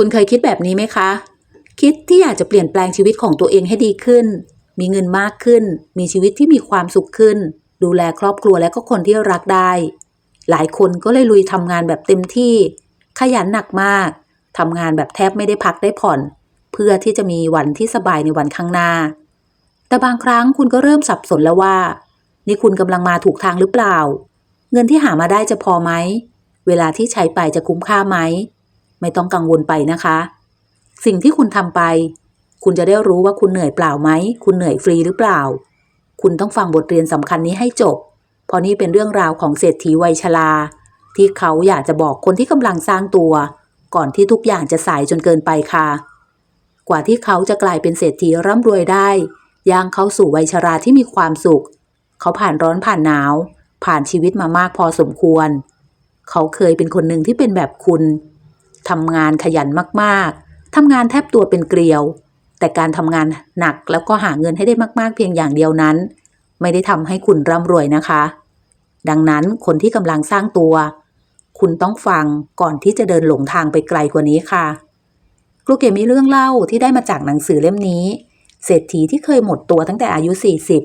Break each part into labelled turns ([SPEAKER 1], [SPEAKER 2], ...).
[SPEAKER 1] คุณเคยคิดแบบนี้ไหมคะ คิดที่อยากจะเปลี่ยนแปลงชีวิตของตัวเองให้ดีขึ้น มีเงินมากขึ้น มีชีวิตที่มีความสุขขึ้น ดูแลครอบครัวและก็คนที่รักได้ หลายคนก็เลยลุยทำงานแบบเต็มที่ ขยันหนักมากทำงานแบบแทบไม่ได้พักได้ผ่อน เพื่อที่จะมีวันที่สบายในวันข้างหน้า แต่บางครั้งคุณก็เริ่มสับสนแล้วว่า นี่คุณกำลังมาถูกทางหรือเปล่า เงินที่หามาได้จะพอไหม เวลาที่ใช้ไปจะคุ้มค่าไหม ไม่ต้องกังวลไปนะคะ สิ่งที่คุณทำไป คุณจะได้รู้ว่าคุณเหนื่อยเปล่าไหม คุณเหนื่อยฟรีหรือเปล่า คุณต้องฟังบทเรียนสำคัญนี้ให้จบ เพราะนี่เป็นเรื่องราวของเศรษฐีวัยชราที่เขาอยากจะบอกคนที่กำลังสร้างตัว ก่อนที่ทุกอย่างจะสายจนเกินไปค่ะ กว่าที่เขาจะกลายเป็นเศรษฐีร่ำรวยได้ย่างเข้าสู่วัยชราที่มีความสุข เขาผ่านร้อนผ่านหนาว ผ่านชีวิตมามากพอสมควร เขาเคยเป็นคนหนึ่งที่เป็นแบบคุณ ทำงานขยันมากๆ ทำงานแทบตัวเป็นเกลียว แต่การทำงานหนักแล้วก็หาเงินให้ได้มากๆ เพียงอย่างเดียวนั้น ไม่ได้ทำให้คุณร่ำรวยนะคะ ดังนั้นคนที่กำลังสร้างตัว คุณต้องฟังก่อนที่จะเดินหลงทางไปไกลกว่านี้ค่ะครูเก๋มีเรื่องเล่าที่ได้มาจากหนังสือเล่มนี้ เศรษฐีที่เคยหมดตัวตั้งแต่อายุ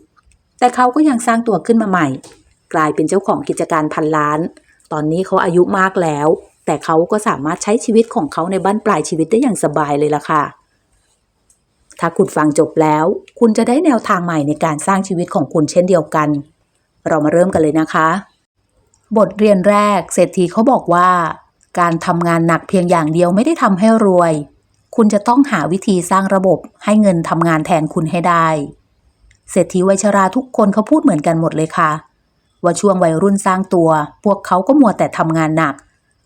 [SPEAKER 1] 40 แต่เขาก็ยังสร้างตัวขึ้นมาใหม่ กลายเป็นเจ้าของกิจการพันล้าน ตอนนี้เขาอายุมากแล้ว แต่เขาก็สามารถใช้ชีวิตของเขาในบ้านปลายชีวิตได้อย่างสบายเลยล่ะค่ะ ถ้าคุณฟังจบแล้ว คุณจะได้แนวทางใหม่ในการสร้างชีวิตของคุณเช่นเดียวกัน เรามาเริ่มกันเลยนะคะ บทเรียนแรกเศรษฐีเขาบอกว่า การทำงานหนักเพียงอย่างเดียวไม่ได้ทำให้รวย คุณจะต้องหาวิธีสร้างระบบให้เงินทำงานแทนคุณให้ได้เศรษฐีวัยชราทุกคนเขาพูดเหมือนกันหมดเลยค่ะ ว่าช่วงวัยรุ่นสร้างตัว พวกเขาก็มัวแต่ทำงานหนัก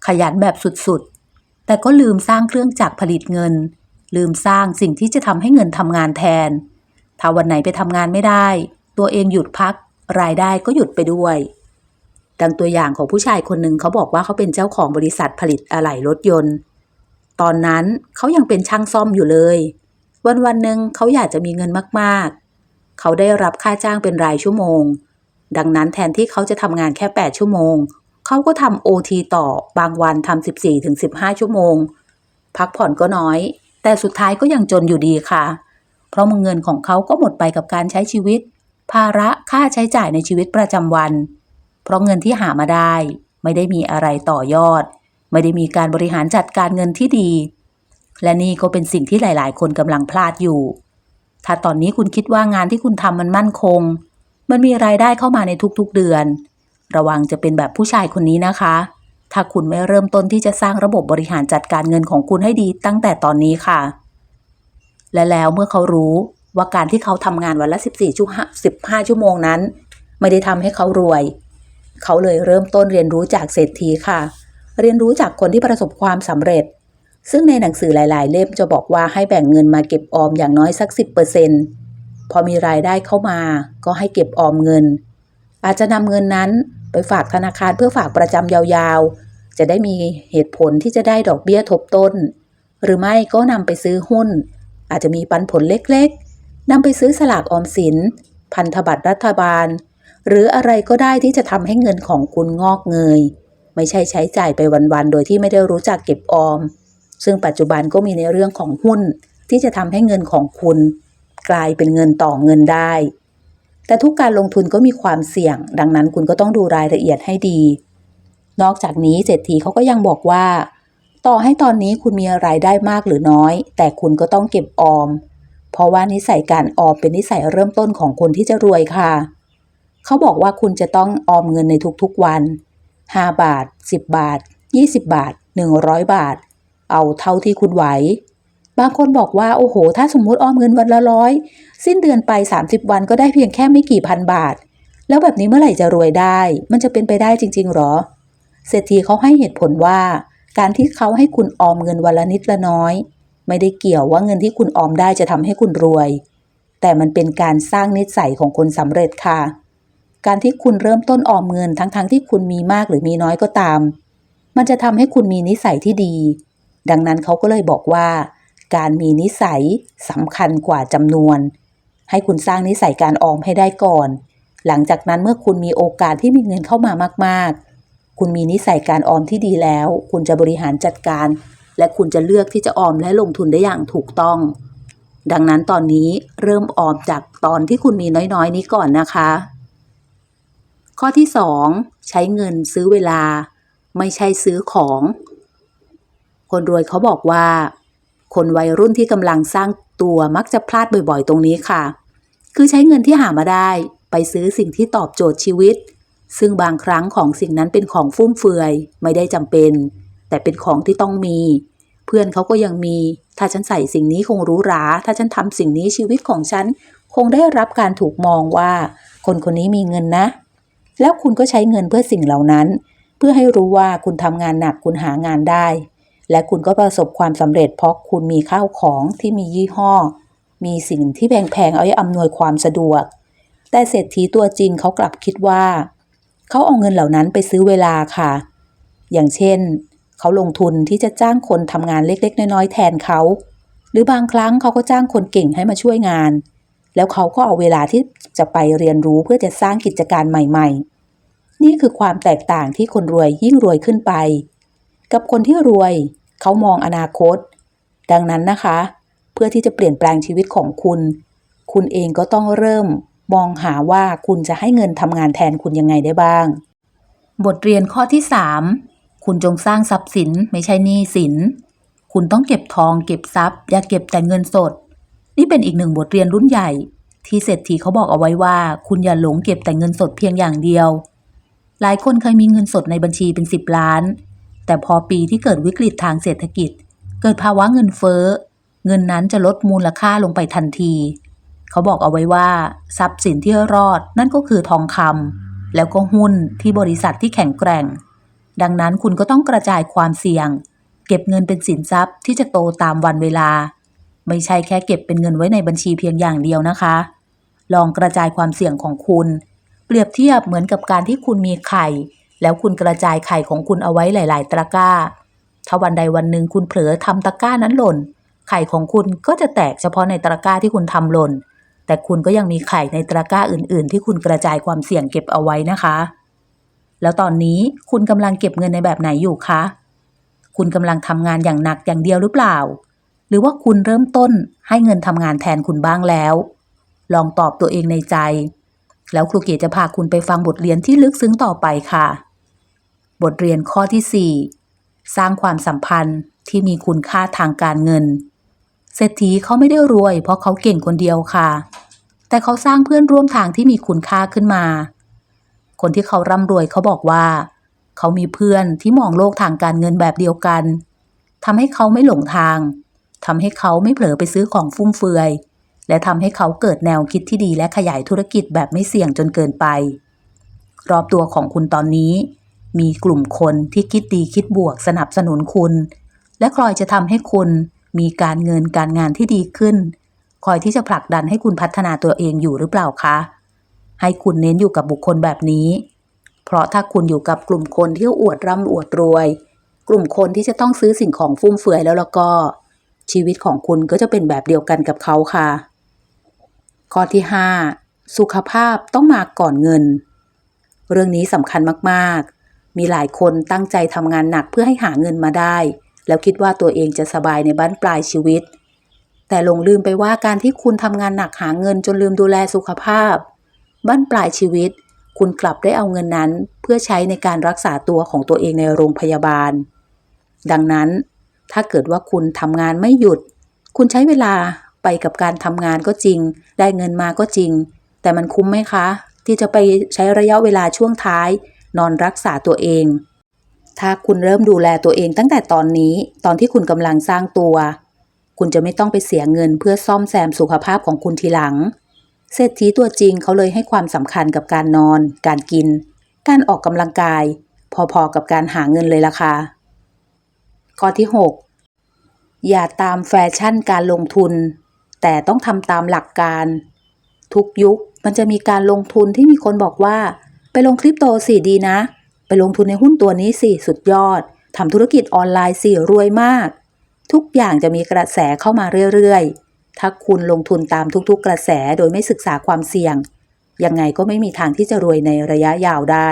[SPEAKER 1] ขยันแบบสุดๆ แต่ก็ลืมสร้างเครื่องจักรผลิตเงิน ลืมสร้างสิ่งที่จะทำให้เงินทำงานแทน ถ้าวันไหนไปทำงานไม่ได้ ตัวเองหยุดพัก รายได้ก็หยุดไปด้วย ดังตัวอย่างของผู้ชายคนหนึ่งเขาบอกว่าเขาเป็นเจ้าของบริษัทผลิตอะไหล่รถยนต์ ตอนนั้นเขายังเป็นช่างซ่อมอยู่เลย วันวันหนึ่งเขาอยากจะมีเงินมากๆ เขาได้รับค่าจ้างเป็นรายชั่วโมง ดังนั้นแทนที่เขาจะทำงานแค่ 8 ชั่วโมง เขาก็ทำโอทีต่อบางวันทำ14ถึง15ชั่วโมง พักผ่อนก็น้อย แต่สุดท้ายก็ยังจนอยู่ดีค่ะ เพราะเงินของเขาก็หมดไปกับการใช้ชีวิต ภาระค่าใช้จ่ายในชีวิตประจำวัน เพราะเงินที่หามาได้ ไม่ได้มีอะไรต่อยอด ไม่ได้มีการบริหารจัดการเงินที่ดี และนี่ก็เป็นสิ่งที่หลาย ๆ คนกำลังพลาดอยู่ ถ้าตอนนี้คุณคิดว่างานที่คุณทำมันมั่นคง มันมีรายได้เข้ามาในทุกๆเดือน ระวังจะเป็นแบบผู้ชายคนนี้นะคะ ถ้าคุณไม่เริ่มต้นที่จะสร้างระบบบริหารจัดการเงินของคุณให้ดีตั้งแต่ตอนนี้ค่ะ และแล้วเมื่อเขารู้ว่าการที่เขาทำงานวันละ 14ชั่ว15 ชั่วโมงนั้น ไม่ได้ทำให้เขารวย เขาเลยเริ่มต้นเรียนรู้จากเศรษฐีค่ะ เรียนรู้จากคนที่ประสบความสำเร็จ ซึ่งในหนังสือหลาย ๆ เล่มจะบอกว่าให้แบ่งเงินมาเก็บออมอย่างน้อยสัก 10%พอมีรายได้เข้ามา ก็ให้เก็บออมเงิน อาจจะนำเงินนั้น ไปฝากธนาคารเพื่อฝากประจำยาวๆ จะได้มีเหตุผลที่จะได้ดอกเบี้ยทบต้น หรือไม่ก็นำไปซื้อหุ้น อาจจะมีปันผลเล็กๆนำไปซื้อสลากออมสิน พันธบัตรรัฐบาล หรืออะไรก็ได้ที่จะทำให้เงินของคุณงอกเงย ไม่ใช่ใช้จ่ายไปวันๆ โดยที่ไม่ได้รู้จักเก็บออม ซึ่งปัจจุบันก็มีในเรื่องของหุ้นที่จะทำให้เงินของคุณ กลายเป็นเงินต่อเงินได้ แต่ทุกการลงทุนก็มีความเสี่ยง ดังนั้นคุณก็ต้องดูรายละเอียดให้ดี นอกจากนี้เศรษฐีเขาก็ยังบอกว่า ต่อให้ตอนนี้คุณมีรายได้มากหรือน้อย แต่คุณก็ต้องเก็บออม เพราะว่านิสัยการออมเป็นนิสัยเริ่มต้นของคนที่จะรวยค่ะ เขาบอกว่าคุณจะต้องออมเงินในทุกๆวัน 5 บาท 10 บาท 20 บาท 100 บาท เอาเท่าที่คุณไหว บางคนบอกว่าโอ้โห ถ้าสมมุติออมเงินวันละร้อยสิ้นเดือนไป 30 วันก็ได้เพียงแค่ไม่กี่พันบาท แล้วแบบนี้เมื่อไหร่จะรวยได้ มันจะเป็นไปได้จริง ๆหรอ เศรษฐีเขาให้เหตุผลว่า การที่เขาให้คุณออมเงินวันละนิดละน้อย ไม่ได้เกี่ยวว่าเงินที่คุณออมได้จะทำให้คุณรวย แต่มันเป็นการสร้างนิสัยของคนสำเร็จค่ะ การที่คุณเริ่มต้นออมเงินทั้งๆทที่คุณมีมากหรือมีน้อยก็ตาม มันจะทำให้คุณมีนิสัยที่ดี ดังนั้นเขาก็เลยบอกว่า การมีนิสัยสำคัญกว่าจำนวน ให้คุณสร้างนิสัยการออมให้ได้ก่อน หลังจากนั้นเมื่อคุณมีโอกาสที่มีเงินเข้ามามากๆ คุณมีนิสัยการออมที่ดีแล้ว คุณจะบริหารจัดการ และคุณจะเลือกที่จะออมและลงทุนได้อย่างถูกต้อง ดังนั้นตอนนี้เริ่มออมจากตอนที่คุณมีน้อยๆ นี้ก่อนนะคะ ข้อที่ 2 ใช้เงินซื้อเวลา ไม่ใช่ซื้อของ คนรวยเขาบอกว่า คนวัยรุ่นที่กำลังสร้างตัวมักจะพลาดบ่อยๆ ตรงนี้ค่ะ คือใช้เงินที่หามาได้ ไปซื้อสิ่งที่ตอบโจทย์ชีวิต ซึ่งบางครั้งของสิ่งนั้นเป็นของฟุ่มเฟือย ไม่ได้จำเป็น แต่เป็นของที่ต้องมี เพื่อนเขาก็ยังมี ถ้าฉันใส่สิ่งนี้คงหรู้รา ถ้าฉันทำสิ่งนี้ชีวิตของฉัน คงได้รับการถูกมองว่า คนคนนี้มีเงินนะ แล้วคุณก็ใช้เงินเพื่อสิ่งเหล่านั้น เพื่อให้รู้ว่าคุณทำงานหนักคุณหางานได้ และคุณก็ประสบความสำเร็จเพราะคุณมีข้าวของที่มียี่ห้อ มีสิ่งที่แพงๆเอาไว้อำนวยความสะดวก แต่เศรษฐีตัวจริงเขากลับคิดว่า เขาเอาเงินเหล่านั้นไปซื้อเวลาค่ะ อย่างเช่น เขาลงทุนที่จะจ้างคนทำงานเล็กๆ น้อยๆแทนเขา หรือบางครั้งเขาก็จ้างคนเก่งให้มาช่วยงาน แล้วเขาก็เอาเวลาที่จะไปเรียนรู้เพื่อจะสร้างกิจการใหม่ ๆ นี่คือความแตกต่างที่คนรวยยิ่งรวยขึ้นไปกับคนที่รวย เขามองอนาคต ดังนั้นนะคะ เพื่อที่จะเปลี่ยนแปลงชีวิตของคุณ คุณเองก็ต้องเริ่มมองหาว่าคุณจะให้เงินทำงานแทนคุณยังไงได้บ้าง บทเรียนข้อที่ 3 คุณจงสร้างทรัพย์สินไม่ใช่หนี้สิน คุณต้องเก็บทองเก็บทรัพย์ อย่าเก็บแต่เงินสด นี่เป็นอีกหนึ่งบทเรียนรุ่นใหญ่ ที่เศรษฐีเขาบอกเอาไว้ว่า คุณอย่าหลงเก็บแต่เงินสดเพียงอย่างเดียว หลายคนเคยมีเงินสดในบัญชีเป็น 10 ล้าน แต่พอปีที่เกิดวิกฤตทางเศรษฐกิจ เกิดภาวะเงินเฟ้อ เงินนั้นจะลดมูลค่าลงไปทันที เขาบอกเอาไว้ว่า ทรัพย์สินที่รอดนั่นก็คือทองคำแล้วก็หุ้นที่บริษัทที่แข็งแกร่ง ดังนั้นคุณก็ต้องกระจายความเสี่ยง เก็บเงินเป็นสินทรัพย์ที่จะโตตามวันเวลา ไม่ใช่แค่เก็บเป็นเงินไว้ในบัญชีเพียงอย่างเดียวนะคะ ลองกระจายความเสี่ยงของคุณ เปรียบเทียบเหมือนกับการที่คุณมีไข่ แล้วคุณกระจายไข่ของคุณเอาไว้หลาย ๆ ตะกร้า ถ้าวันใดวันหนึ่งคุณเผลอทำตะกร้านั้นหล่น ไข่ของคุณก็จะแตกเฉพาะในตะกร้าที่คุณทำหล่น แต่คุณก็ยังมีไข่ในตะกร้าอื่น ๆ ที่คุณกระจายความเสี่ยงเก็บเอาไว้นะคะ แล้วตอนนี้คุณกำลังเก็บเงินในแบบไหนอยู่คะ คุณกำลังทำงานอย่างหนักอย่างเดียวหรือเปล่า หรือว่าคุณเริ่มต้นให้เงินทำงานแทนคุณบ้างแล้ว ลองตอบตัวเองในใจ แล้วครูเกศจะพาคุณไปฟังบทเรียนที่ลึกซึ้งต่อไปค่ะ บทเรียนข้อที่ 4 สร้างความสัมพันธ์ที่มีคุณค่าทางการเงิน เศรษฐีเขาไม่ได้รวย เพราะเขาเก่งคนเดียวค่ะ แต่เขาสร้างเพื่อนร่วมทางที่มีคุณค่าขึ้นมา คนที่เขาร่ำรวยเขาบอกว่า เขามีเพื่อนที่มองโลกทางการเงินแบบเดียวกันทำให้เขาไม่หลงทางทำให้เขาไม่เผลอไปซื้อของฟุ่มเฟือย และทำให้เขาเกิดแนวคิดที่ดีและขยายธุรกิจแบบไม่เสี่ยงจนเกินไป รอบตัวของคุณตอนนี้ มีกลุ่มคนที่คิดดีคิดบวกสนับสนุนคุณ และคอยจะทำให้คุณมีการเงินการงานที่ดีขึ้น คอยที่จะผลักดันให้คุณพัฒนาตัวเองอยู่หรือเปล่าคะ ให้คุณเน้นอยู่กับบุคคลแบบนี้ เพราะถ้าคุณอยู่กับกลุ่มคนที่อวดร่ำอวดรวย กลุ่มคนที่จะต้องซื้อสิ่งของฟุ่มเฟือยแล้วแล้วก็ ชีวิตของคุณก็จะเป็นแบบเดียวกันกับเขาค่ะ ข้อที่ 5 สุขภาพต้องมาก่อนเงิน เรื่องนี้สำคัญมากๆ มีหลายคนตั้งใจทำงานหนักเพื่อให้หาเงินมาได้ แล้วคิดว่าตัวเองจะสบายในบ้านปลายชีวิต แต่หลงลืมไปว่าการที่คุณทำงานหนักหาเงินจนลืมดูแลสุขภาพ บ้านปลายชีวิต คุณกลับได้เอาเงินนั้น เพื่อใช้ในการรักษาตัวของตัวเองในโรงพยาบาล ดังนั้น ถ้าเกิดว่าคุณทำงานไม่หยุด คุณใช้เวลาไปกับการทำงานก็จริง ได้เงินมาก็จริง แต่มันคุ้มไหมคะ ที่จะไปใช้ระยะเวลาช่วงท้าย นอนรักษาตัวเอง ถ้าคุณเริ่มดูแลตัวเองตั้งแต่ตอนนี้ ตอนที่คุณกำลังสร้างตัว คุณจะไม่ต้องไปเสียเงินเพื่อซ่อมแซมสุขภาพของคุณทีหลัง เศรษฐีตัวจริงเขาเลยให้ความสำคัญกับการนอน การกิน การออกกำลังกาย พอๆกับการหาเงินเลยล่ะค่ะข้อที่ 6 อย่าตามแฟชั่นการลงทุน แต่ต้องทำตามหลักการ ทุกยุคมันจะมีการลงทุนที่มีคนบอกว่า ไปลงคริปโตสิดีนะ ไปลงทุนในหุ้นตัวนี้สิสุดยอดทำธุรกิจออนไลน์สิรวยมาก ทุกอย่างจะมีกระแสเข้ามาเรื่อยๆ ถ้าคุณลงทุนตามทุกๆ กระแสโดยไม่ศึกษาความเสี่ยง ยังไงก็ไม่มีทางที่จะรวยในระยะยาวได้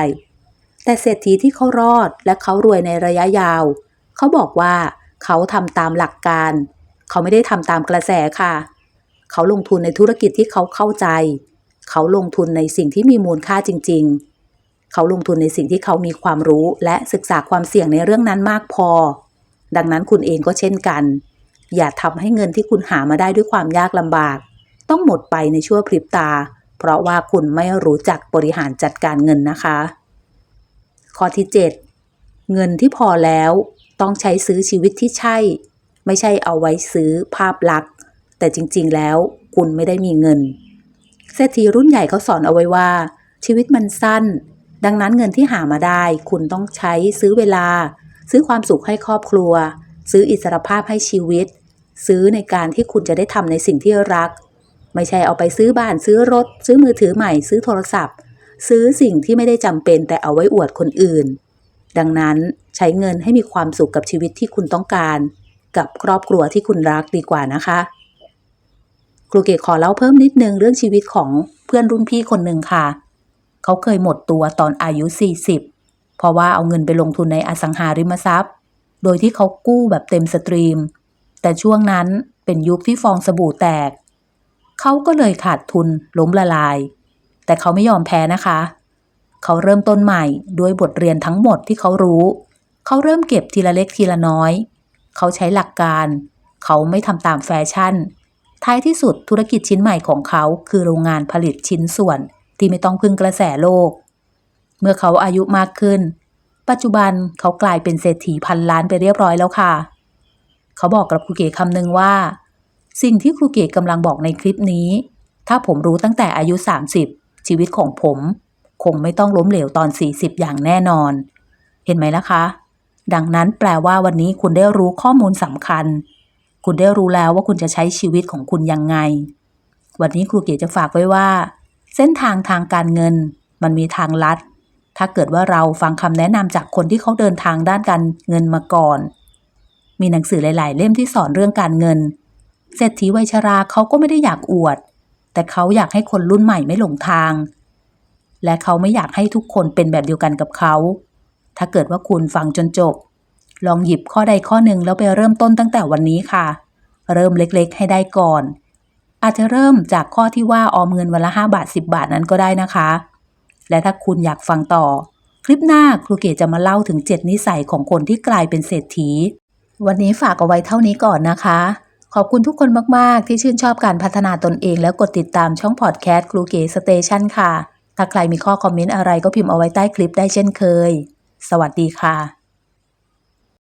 [SPEAKER 1] แต่เศรษฐีที่เขารอดและเขารวยในระยะยาว เขาบอกว่าเขาทำตามหลักการ เขาไม่ได้ทำตามกระแสค่ะ เขาลงทุนในธุรกิจที่เขาเข้าใจ เขาลงทุนในสิ่งที่มีมูลค่าจริง ๆ เขาลงทุนในสิ่งที่เขามีความรู้และศึกษาความเสี่ยงในเรื่องนั้นมากพอ ดังนั้นคุณเองก็เช่นกัน อย่าทำให้เงินที่คุณหามาได้ด้วยความยากลำบาก ต้องหมดไปในชั่วพริบตา เพราะว่าคุณไม่รู้จักบริหารจัดการเงินนะคะ ข้อที่ 7 เงินที่พอแล้วต้องใช้ซื้อชีวิตที่ใช่ ไม่ใช่เอาไว้ซื้อภาพลักษณ์ แต่จริงๆแล้วคุณไม่ได้มีเงินเศรษฐีรุ่นใหญ่เขาสอนเอาไว้ว่า ชีวิตมันสั้น ดังนั้นเงินที่หามาได้คุณต้องใช้ซื้อเวลา ซื้อความสุขให้ครอบครัว ซื้ออิสรภาพให้ชีวิต ซื้อในการที่คุณจะได้ทำในสิ่งที่รัก ไม่ใช่เอาไปซื้อบ้านซื้อรถ ซื้อมือถือใหม่ ซื้อโทรศัพท์ ซื้อสิ่งที่ไม่ได้จำเป็นแต่เอาไว้อวดคนอื่น ดังนั้นใช้เงินให้มีความสุขกับชีวิตที่คุณต้องการ กับครอบครัวที่คุณรักดีกว่านะคะครูเกศขอเล่าเพิ่มนิดนึงเรื่องชีวิตของเพื่อนรุ่นพี่คนหนึ่งค่ะ เขาเคยหมดตัวตอนอายุ 40 เพราะว่าเอาเงินไปลงทุนในอสังหาริมทรัพย์ โดยที่เขากู้แบบเต็มสตรีม แต่ช่วงนั้นเป็นยุคที่ฟองสบู่แตก เขาก็เลยขาดทุนล้มละลาย แต่เขาไม่ยอมแพ้นะคะ เขาเริ่มต้นใหม่ด้วยบทเรียนทั้งหมดที่เขารู้ เขาเริ่มเก็บทีละเล็กทีละน้อย เขาใช้หลักการ เขาไม่ทำตามแฟชั่น ท้ายที่สุดธุรกิจชิ้นใหม่ของเขาคือโรงงานผลิตชิ้นส่วน ที่ไม่ต้องพึ่งกระแสโลก เมื่อเขาอายุมากขึ้น ปัจจุบันเขากลายเป็นเศรษฐีพันล้านไปเรียบร้อยแล้วค่ะ เขาบอกกับครูเก๋คำหนึ่งว่า สิ่งที่ครูเก๋กำลังบอกในคลิปนี้ ถ้าผมรู้ตั้งแต่อายุ 30 ชีวิตของผม คงไม่ต้องล้มเหลวตอน 40 อย่างแน่นอน เห็นไหมล่ะคะ ดังนั้นแปลว่าวันนี้คุณได้รู้ข้อมูลสำคัญ คุณได้รู้แล้วว่าคุณจะใช้ชีวิตของคุณยังไง วันนี้ครูเก๋จะฝากไว้ว่า เส้นทางทางการเงิน มันมีทางลัด ถ้าเกิดว่าเราฟังคำแนะนำจากคนที่เขาเดินทางด้านการเงินมาก่อน มีหนังสือหลาย ๆ เล่มที่สอนเรื่องการเงิน เศรษฐีวัยชราเขาก็ไม่ได้อยากอวด แต่เขาอยากให้คนรุ่นใหม่ไม่หลงทาง และเขาไม่อยากให้ทุกคนเป็นแบบเดียวกันกับเขา ถ้าเกิดว่าคุณฟังจนจบ ลองหยิบข้อใดข้อหนึ่งแล้วไปเริ่มต้นตั้งแต่วันนี้ค่ะ เริ่มเล็ก ๆ ให้ได้ก่อน อาจจะเริ่มจากข้อที่ว่าออมเงินวันละ 5 บาท 10 บาทนั้นก็ได้นะคะ และถ้าคุณอยากฟังต่อ คลิปหน้าครูเกศจะมาเล่าถึง 7 นิสัยของคนที่กลายเป็นเศรษฐี วันนี้ฝากเอาไว้เท่านี้ก่อนนะคะ ขอบคุณทุกคนมาก ๆ ที่ชื่นชอบการพัฒนาตนเองแล้วกดติดตามช่องพอดแคสต์ครูเก๋สเตชันค่ะ ถ้าใครมีข้อคอมเมนต์อะไรก็พิมพ์เอาไว้ใต้คลิปได้เช่นเคย สวัสดีค่ะ